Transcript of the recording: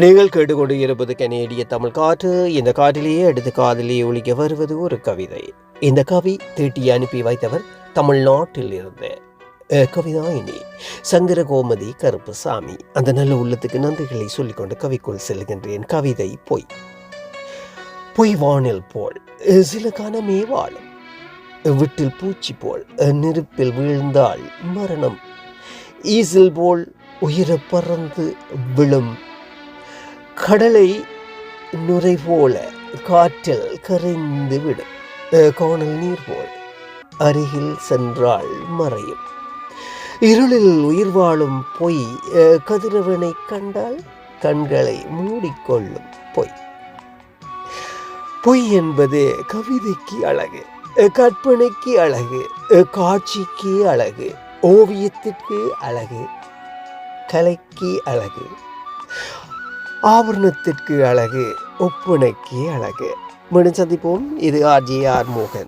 நீங்கள் கேட்டுக்கொண்டு இருப்பது கனேடிய தமிழ் காற்று. இந்த காற்றிலேயே அடுத்த காதலியே ஒழிக்க வருவது ஒரு கவிதை. இந்த கவி தீட்டி அனுப்பி வைத்தவர் தமிழ்நாட்டில் இருந்து கவிதா கவிதாயினி சங்கர கோமதி கருப்புசாமி. அந்த நல்ல உள்ளத்துக்கு நன்றிகளை சொல்லிக்கொண்டு கவிக்குள் செல்கின்றேன். கவிதை பொய். பொய் வானில் போல் சில கணமே வாழும். விட்டில் பூச்சி போல் நெருப்பில் வீழ்ந்தால் மரணம். ஈசில் போல் உயிரை பறந்து விழும். கடலை நுரை போல காற்றில் கரைந்து விடும். அஹ், கோணல் நீர் போல் அருகில் சென்றால் மறையும். இருளில் உயிர் வாழும் பொய் அஹ், கதிரவனை கண்டால் கண்களை மூடிக்கொள்ளும் பொய். பொய் என்பது கவிதைக்கு அழகு கற்பனைக்கு அழகு காட்சிக்கு அழகு ஓவியத்திற்கு அழகு கலைக்கு அழகு. ஆபரணத்திற்கு அழகு ஒப்புனைக்கு அழகு. மீண்டும் சந்திப்போம். இது ஆர்ஜிஆர் மோகன்.